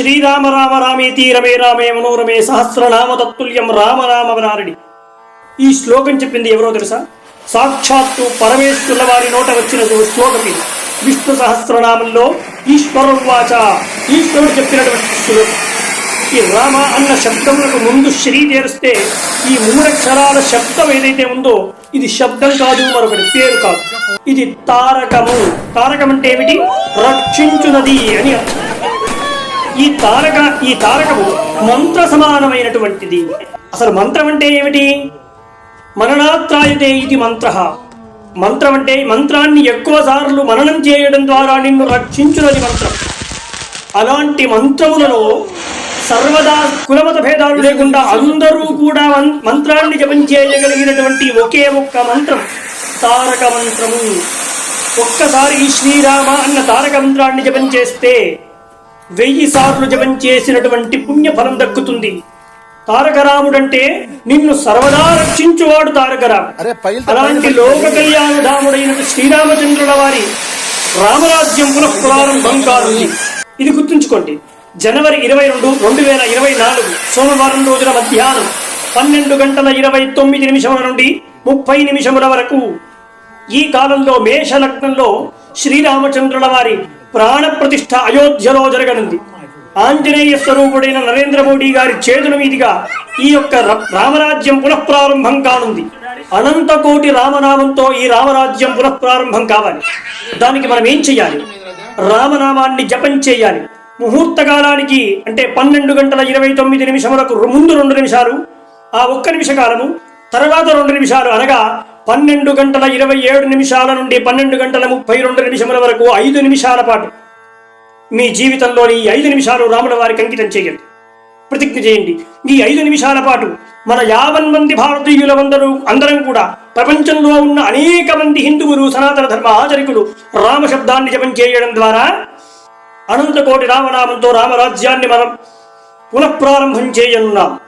శ్రీరామ రామ రామేతి రమే రామే మనోరమే సహస్రనామ తత్తుల్యం రామనామ వరారణి ఈ శ్లోకం చెప్పింది ఎవరో తెలుసా? సాక్షాత్తు పరమేశ్వరుల వారి నోట వచ్చిన శ్లోకం ఇది. విష్ణు సహస్రనామంలో ఈశ్వరుర్వాచ ఈశ్వరుడు చెప్పినటువంటి శ్లోకం. ఈ రామ అన్న శబ్దములకు ముందు శ్రీ చేరిస్తే ఈ మూడక్షరాల శబ్దం ఏదైతే ఉందో ఇది శబ్దం కాదు మరొకటి పేరు కాదు. ఇది తారకము. తారకం అంటే ఏమిటి? రక్షించునది అని అర్థం. ఈ తారక ఈ తారకము మంత్ర సమానమైనటువంటిది అసలు మంత్రం అంటే ఏమిటి? మననాత్రాయతే ఇది మంత్ర. మంత్రం అంటే మంత్రాన్ని ఎక్కువ సార్లు మననం చేయడం ద్వారా నిన్ను రక్షించునది మంత్రం. అలాంటి మంత్రములలో సర్వదా కులమత భేదాలు లేకుండా అందరూ కూడా మంత్రాన్ని జపం చేయగలిగినటువంటి ఒకే ఒక్క మంత్రం తారక మంత్రము. ఒక్కసారి శ్రీరామ అన్న తారక మంత్రాన్ని జపం చేస్తే వెయ్యి సార్లు జపం చేసినటువంటి పుణ్యఫలం దక్కుతుంది. తారకరాముడంటే నిన్ను సర్వదా రక్షించువాడు తారకరాము. అరే పైలు అలాంటి లోక కళ్యాణధాముడైన శ్రీరామచంద్రుల వారి రామరాజ్యం పునః ప్రారంభం కానుంది. ఇది గుర్తుంచుకోండి. జనవరి ఇరవై రెండు రెండు వేల ఇరవై నాలుగు సోమవారం రోజున మధ్యాహ్నం పన్నెండు గంటల ఇరవై తొమ్మిది నిమిషముల నుండి ముప్పై నిమిషముల వరకు ఈ కాలంలో మేష లగ్నంలో శ్రీరామచంద్రుల వారి ప్రాణ ప్రతిష్ఠ అయోధ్యలో జరగనుంది. ఆంజనేయ స్వరూపుడైన నరేంద్ర మోడీ గారి చేతుల మీదుగా ఈ యొక్క రామరాజ్యం పునఃప్రారంభం కానుంది. అనంత కోటి రామనామంతో ఈ రామరాజ్యం పునఃప్రారంభం కావాలి. దానికి మనం ఏం చెయ్యాలి? రామనామాన్ని జపం చేయాలి ముహూర్త కాలానికి అంటే పన్నెండు గంటల ఇరవై తొమ్మిది నిమిషములకు ముందు రెండు నిమిషాలు ఆ ఒక్క నిమిష కాలము తర్వాత రెండు నిమిషాలు అనగా పన్నెండు గంటల ఇరవై ఏడు నిమిషాల నుండి పన్నెండు గంటల ముప్పై రెండు నిమిషముల వరకు ఐదు నిమిషాల పాటు మీ జీవితంలోని ఈ ఐదు నిమిషాలు రాముల వారికి అంకితం చేయండి. ప్రతిజ్ఞ చేయండి. ఈ ఐదు నిమిషాల పాటు మన యావన్ మంది భారతీయులమందరూ అందరం కూడా ప్రపంచంలో ఉన్న అనేక మంది హిందువులు సనాతన ధర్మ ఆచరికులు రామ శబ్దాన్ని జపం చేయడం ద్వారా అనంతకోటి రామనామంతో రామరాజ్యాన్ని మనం పునఃప్రారంభం చేయనున్నాం.